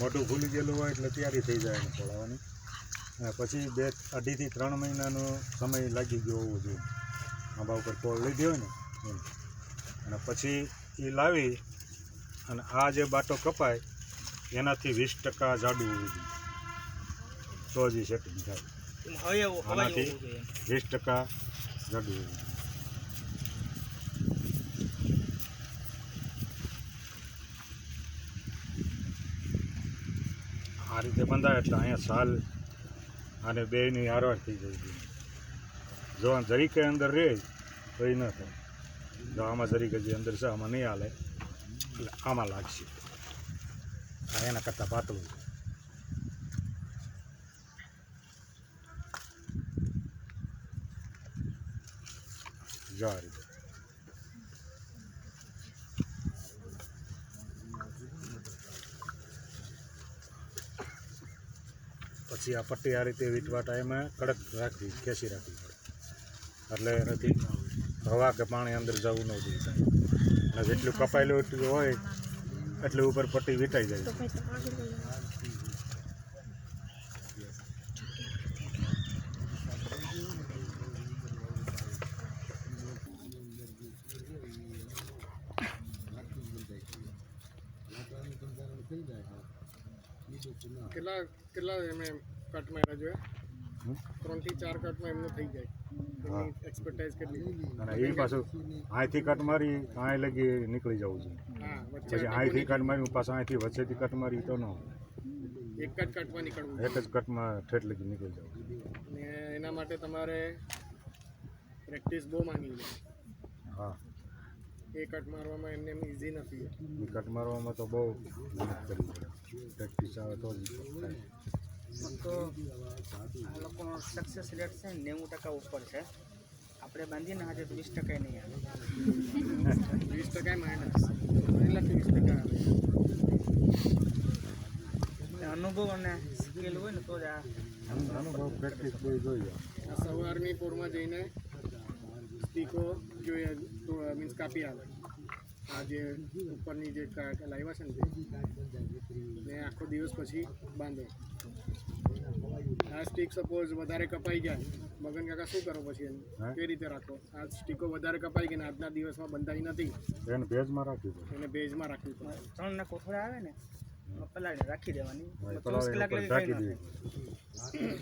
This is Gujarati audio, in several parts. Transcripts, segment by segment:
મોઢું ભૂલી ગયેલું હોય એટલે તૈયારી થઈ જાય એને અને પછી બે અઢીથી ત્રણ મહિનાનો સમય લાગી ગયો હોવો જોઈએ. આંબા ઉપર કોળ લીધી હોય ને અને પછી એ લાવી અને આ જે બાટો કપાય એનાથી વીસ ટકા જાડું હોવું જોઈએ. તો જ સેટિંગ થાય. આનાથી. વીસ ટકા જાડું હોવું જોઈએ. આ રીતે બંધાય એટલે અહીંયા સાલ અને બેયની હારવાર થઈ જાય છે. જો જરીકે અંદર રહે, તો એ ન થાય. જો આમાં જરીકે જે અંદર છે, આમાં નહીં હાલે, એટલે આમાં લાગશે. આ એના કરતાં પાતળું છે. આ રીતે. પછી આ પટ્ટી આ રીતે વીટવા ટાઈમે કડક રાખવી, ખેંચી રાખવી પડે. એટલે એનાથી હવા કે પાણી અંદર જવું ન જોઈએ અને જેટલું કપાયેલું એટલું હોય, એટલું ઉપર પટ્ટી વીંટાઈ જાય. કેટલા કેટલા એમે કટ માર્યા જોઈએ હમ? ત્રણથી ચાર કટમાં એમનું થઈ જાય. એક્સપર્ટાઇઝ કેટલી? અને એ પાછું અહીંથી કટ મારી અહીં લગી નીકળી જવું જોઈએ પછી અહીંથી કટ મારી પાછું અહીંથી વચ્ચેથી કટ મારી તો ન એક જ કટમાં નીકળવું એક જ કટમાં ઠેઠ લગી નીકળી જવું ને એના માટે તમારે પ્રેક્ટિસ બહુ માંગી લે હા. એ કટ મારવામાં એમને એમ ઇઝી નથી. કટ મારવામાં તો બહુ મહેનત કરવી પડે. પ્રેક્ટિસ આવે તો જ થાય. તો આ લોકોનો સક્સેસ રેટ છે ને નેવું ટકા ઉપર છે. આપણે બાંધીને આજે તો વીસ ટકા નહીં આવે. વીસ ટકા માઇનસ એટલે વીસ ટકા આવે અનુભવ અને સ્કિલ હોય ને તો જ આ અનુભવ પ્રેક્ટિસ કોઈ જોઈએ સવારની પોરમાં જઈને સ્ટીકો જોઈએ મીન્સ કાપી આવે. આ જે ઉપરની જે લાવ્યા છે ને ને આખો દિવસ પછી બાંધો. આ સ્ટીક સપોઝ વધારે કપાઈ ગયા મગન કાકા શું કરો પછી એને? કઈ રીતે રાખો? આ સ્ટીકો વધારે કપાઈ ગઈ ને આજના દિવસમાં બંધાઈ નથી. એને ભેજમાં રાખવી એને ભેજમાં રાખવી પડે. ત્રણના કોથળા આવે ને એમાં રાખી દેવાની. હા, એ ચોવીસ કલાક લગી ઢાંકી કંઈ ન દઈએ થાય.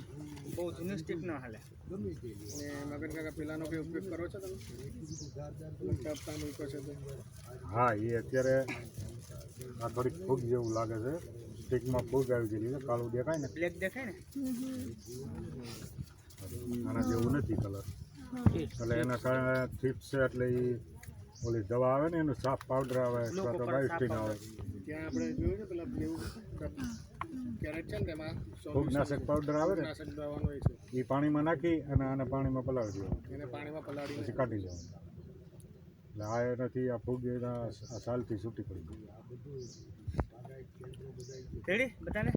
બહુ જૂની સ્ટીક ન હાલે. ને મગન કાકા પેલાનો કઈ ઉપયોગ કરો છો તમે? ટપતા મૂકો છો હા એ અત્યારે આ થોડીક ફૂગ જેવું લાગે છે. સ્ટીકમાં ફૂગ આવી ગયેલી છે કાળું દેખાય ને? બ્લેક દેખાય ને? આના જેવું નથી કલર એટલે એના કારણે થીપ્સ છે એટલે એ ઓલી દવા આવે ને એનું સાફ પાવડર આવે અથવા તો બાયોસ્ટીન આવે. ત્યાં આપણે જોયું છે પેલા બ્લુ કેરેટ છે ને તેમાં ફૂગનાશક પાવડર આવે ને? નાશક દવાનું હોય છે. એ પાણીમાં નાખી અને આને પાણીમાં પલાળી દેવાનું એને પાણીમાં પલાળી પછી કાઢી લેવાનું. એટલે આ એનાથી આ ફૂગ એના આ સાલથી છૂટી પડી. ગઈ રેડી? બધાને?